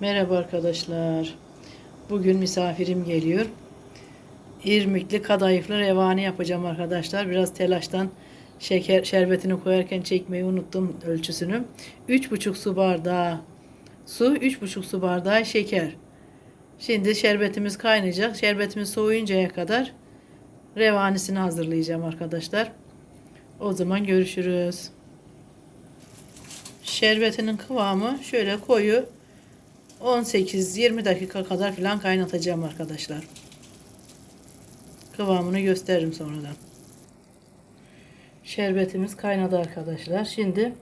Merhaba arkadaşlar. Bugün misafirim geliyor. İrmikli kadayıflı revani yapacağım arkadaşlar. Biraz telaştan şeker şerbetini koyarken çekmeyi unuttum ölçüsünü. 3,5 su bardağı su, 3,5 su bardağı şeker. Şimdi şerbetimiz kaynayacak. Şerbetimiz soğuyuncaya kadar revanisini hazırlayacağım arkadaşlar. O zaman görüşürüz. Şerbetinin kıvamı şöyle koyu 18-20 dakika kadar falan kaynatacağım arkadaşlar. Kıvamını gösteririm sonradan. Şerbetimiz kaynadı arkadaşlar. Şimdi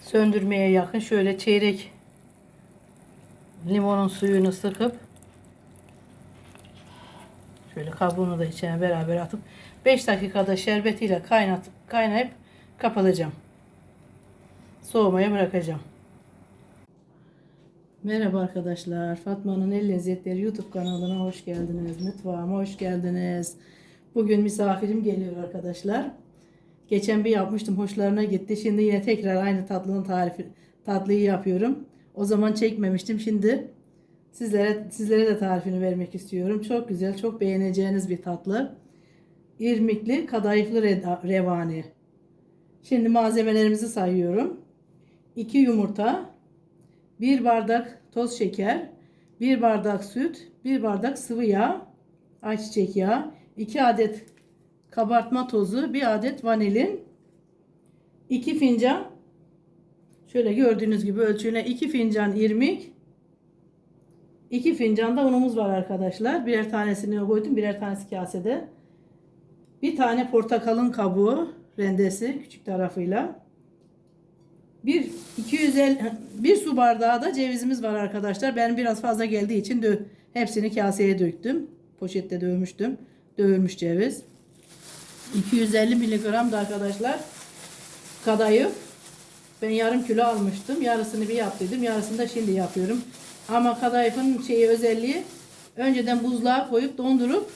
söndürmeye yakın şöyle çeyrek limonun suyunu sıkıp şöyle kabuğunu da içine beraber atıp 5 dakikada şerbetiyle kaynatıp kaynayıp kapatacağım. Soğumaya bırakacağım. Merhaba arkadaşlar. Fatma'nın El Lezzetleri YouTube kanalına hoş geldiniz. Mutfağıma hoş geldiniz. Bugün misafirim geliyor arkadaşlar. Geçen bir yapmıştım. Hoşlarına gitti. Şimdi yine tekrar aynı tatlının tarifi tatlıyı yapıyorum. O zaman çekmemiştim. Şimdi sizlere sizlere de tarifini vermek istiyorum. Çok güzel, çok beğeneceğiniz bir tatlı. İrmikli kadayıflı revani. Şimdi malzemelerimizi sayıyorum. 2 yumurta, 1 bardak toz şeker, 1 bardak süt, 1 bardak sıvı yağ, ayçiçek yağı, 2 adet kabartma tozu, 1 adet vanilin, 2 fincan şöyle gördüğünüz gibi ölçüne 2 fincan irmik, 2 fincan da unumuz var arkadaşlar. Birer tanesini koydum, birer tanesi kasede. Bir tane portakalın kabuğu rendesi küçük tarafıyla. Bir 250 bir su bardağı da cevizimiz var arkadaşlar. Ben biraz fazla geldiği için dö hepsini kaseye döktüm. Poşette dövmüştüm. Dövülmüş ceviz. 250 miligram da arkadaşlar kadayıf. Ben yarım kilo almıştım. Yarısını bir yaptıydım. Yarısını da şimdi yapıyorum. Ama kadayıfın şeyi özelliği önceden buzluğa koyup dondurup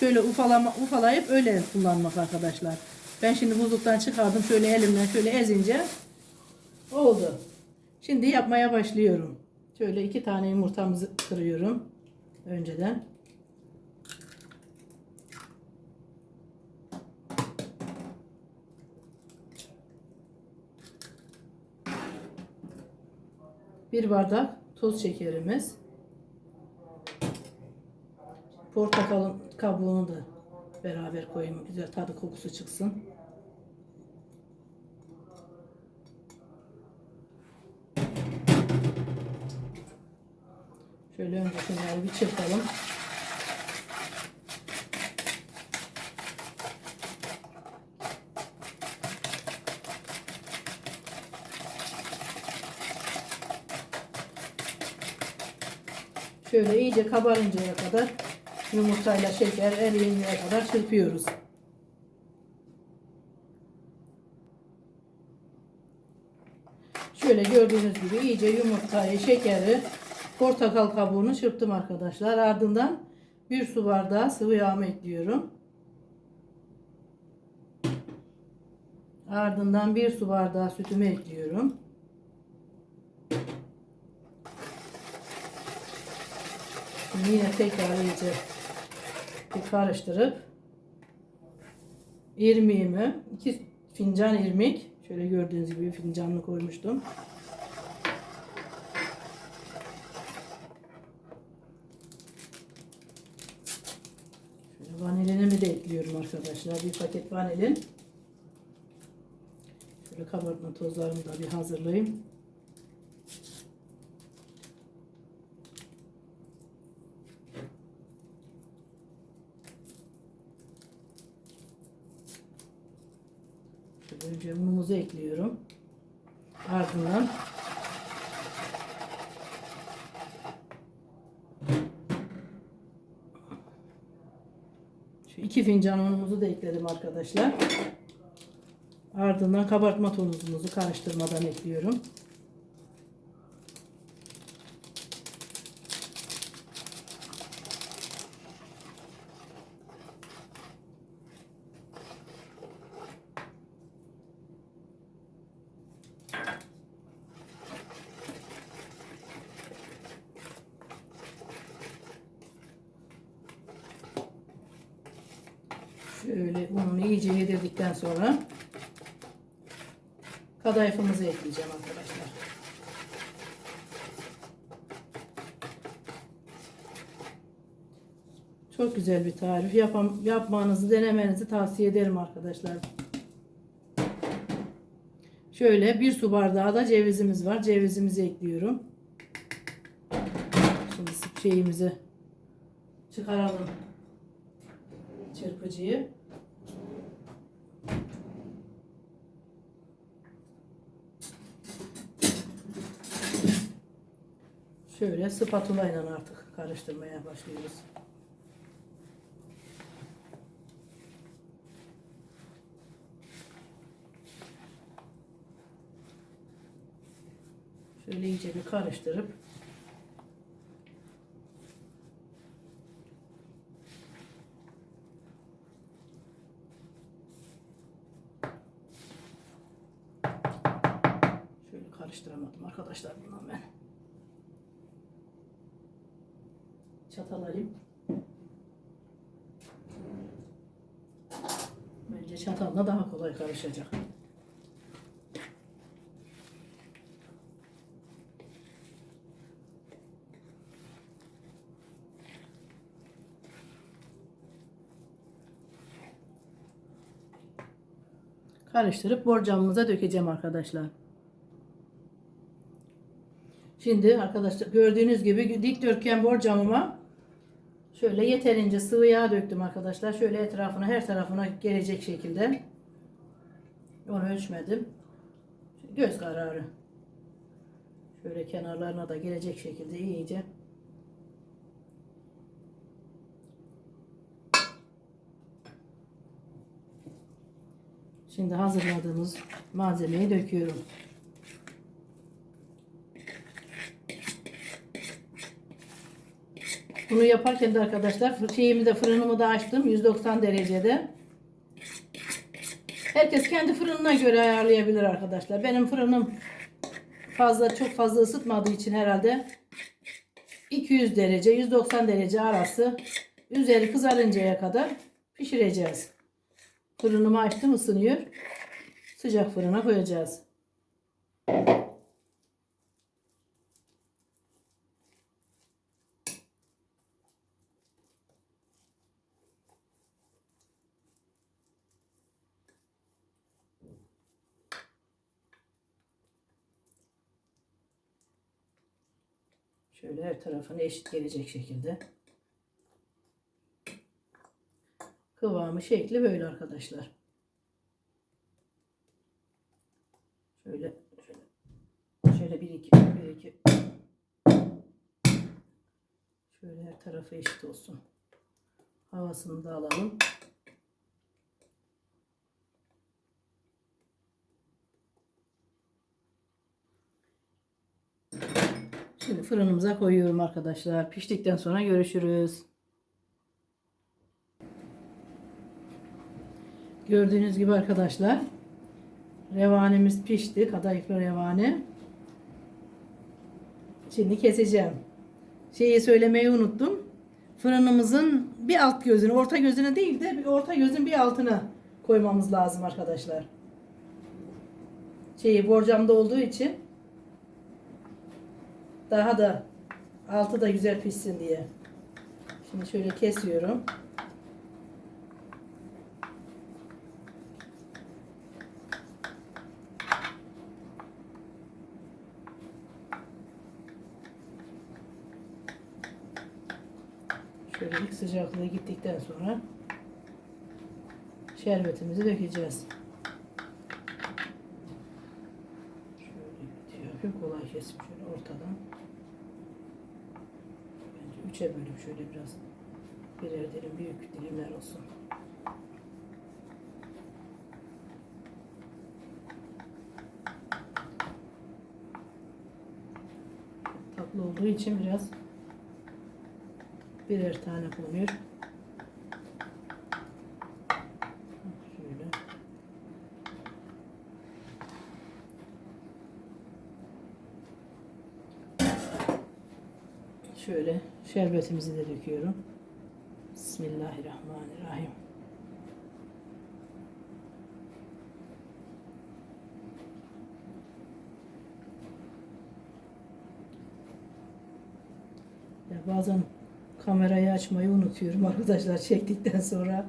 şöyle ufalama, ufalayıp öyle kullanmak arkadaşlar. Ben şimdi buzluktan çıkardım. Şöyle elimden şöyle ezince oldu. Şimdi yapmaya başlıyorum. Şöyle iki tane yumurtamızı kırıyorum. Önceden. Bir bardak toz şekerimiz. Portakalın kabuğunu da beraber koyayım. Güzel tadı kokusu çıksın. Şöyle önce şunları bir çırpalım. Şöyle iyice kabarıncaya kadar yumurtayla şeker eriyinceye kadar çırpıyoruz. Şöyle gördüğünüz gibi iyice yumurtayı, şekeri, portakal kabuğunu çırptım arkadaşlar. Ardından bir su bardağı sıvı yağımı ekliyorum. Ardından bir su bardağı sütümü ekliyorum. Yine tekrar iyice bir karıştırıp irmiğimi, iki fincan irmik, şöyle gördüğünüz gibi bir fincanlı koymuştum. Vanilinimi de ekliyorum arkadaşlar. Bir paket vanilin. Şöyle kabartma tozlarımı da bir hazırlayayım. Şöyle önce unumuzu ekliyorum. Ardından Şu iki fincan unumuzu da ekledim arkadaşlar. Ardından kabartma tozumuzu karıştırmadan ekliyorum. Şöyle ununu iyice yedirdikten sonra kadayıfımızı ekleyeceğim arkadaşlar. Çok güzel bir tarif. Yapam, yapmanızı, denemenizi tavsiye ederim arkadaşlar. Şöyle bir su bardağı da cevizimiz var. Cevizimizi ekliyorum. Şimdi şeyimizi çıkaralım. Çırpıcıyı. Şöyle spatula ile artık karıştırmaya başlıyoruz. Şöyle iyice bir karıştırıp Şöyle karıştıramadım arkadaşlar bunu ben. Çatal alayım. Bence çatalla daha kolay karışacak. Karıştırıp borcamımıza dökeceğim arkadaşlar. Şimdi arkadaşlar gördüğünüz gibi dikdörtgen borcamıma şöyle yeterince sıvı yağ döktüm arkadaşlar. Şöyle etrafına her tarafına gelecek şekilde. Onu ölçmedim. Göz kararı. Şöyle kenarlarına da gelecek şekilde iyice. Şimdi hazırladığımız malzemeyi döküyorum. Bunu yaparken de arkadaşlar şeyimi de fırınımı da açtım 190 derecede. Herkes kendi fırınına göre ayarlayabilir arkadaşlar. Benim fırınım fazla çok fazla ısıtmadığı için herhalde 200 derece 190 derece arası üzeri kızarıncaya kadar pişireceğiz. Fırınımı açtım ısınıyor. Sıcak fırına koyacağız. Şöyle her tarafına eşit gelecek şekilde. Kıvamı şekli böyle arkadaşlar. Şöyle şöyle şöyle bir iki bir iki şöyle her tarafı eşit olsun. Havasını da alalım. Şimdi fırınımıza koyuyorum arkadaşlar. Piştikten sonra görüşürüz. Gördüğünüz gibi arkadaşlar revanemiz pişti. Kadayıflı revane. Şimdi keseceğim. Şeyi söylemeyi unuttum. Fırınımızın bir alt gözünü, orta gözüne değil de bir orta gözün bir altına koymamız lazım arkadaşlar. Şeyi borcamda olduğu için daha da altı da güzel pişsin diye. Şimdi şöyle kesiyorum. Şöyle ilk sıcaklığı gittikten sonra şerbetimizi dökeceğiz. Şöyle yapayım kolay kesip şöyle ortadan. Bence üçe bölüp şöyle biraz birer dilim büyük dilimler olsun. Tatlı olduğu için biraz birer tane konuyor. Şöyle. Şerbetimizi de döküyorum. Bismillahirrahmanirrahim. Ya bazen kamerayı açmayı unutuyorum arkadaşlar çektikten sonra.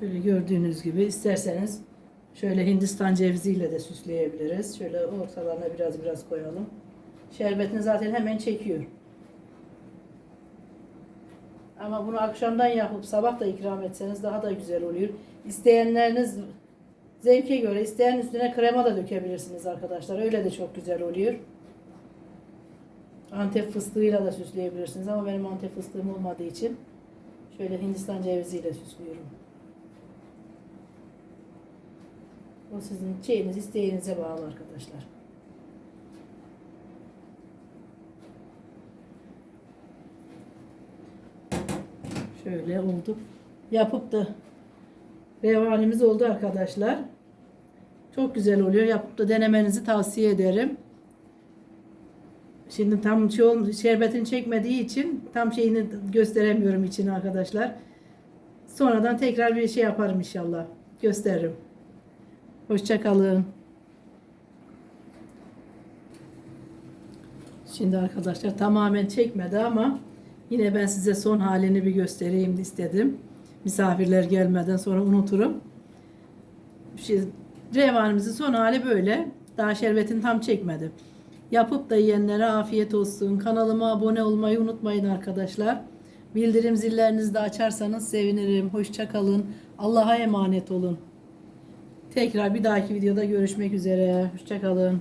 Şöyle gördüğünüz gibi isterseniz şöyle Hindistan ceviziyle de süsleyebiliriz. Şöyle ortalarına biraz biraz koyalım. Şerbetini zaten hemen çekiyor. Ama bunu akşamdan yapıp sabah da ikram etseniz daha da güzel oluyor. İsteyenleriniz zevke göre isteyen üstüne krema da dökebilirsiniz arkadaşlar. Öyle de çok güzel oluyor. Antep fıstığıyla da süsleyebilirsiniz ama benim Antep fıstığım olmadığı için şöyle Hindistan ceviziyle süslüyorum. O sizin şeyiniz, isteğinize bağlı arkadaşlar. Şöyle oldu. Yapıp da revanimiz oldu arkadaşlar. Çok güzel oluyor. Yapıp da denemenizi tavsiye ederim. Şimdi tam şey olm- şerbetini çekmediği için tam şeyini gösteremiyorum içini arkadaşlar. Sonradan tekrar bir şey yaparım inşallah. Gösteririm. Hoşça kalın. Şimdi arkadaşlar tamamen çekmedi ama yine ben size son halini bir göstereyim istedim. Misafirler gelmeden sonra unuturum. Şey, revanimizin son hali böyle. Daha şerbetini tam çekmedi. Yapıp da yiyenlere afiyet olsun. Kanalıma abone olmayı unutmayın arkadaşlar. Bildirim zillerinizi de açarsanız sevinirim. Hoşça kalın. Allah'a emanet olun. Tekrar bir dahaki videoda görüşmek üzere. Hoşçakalın.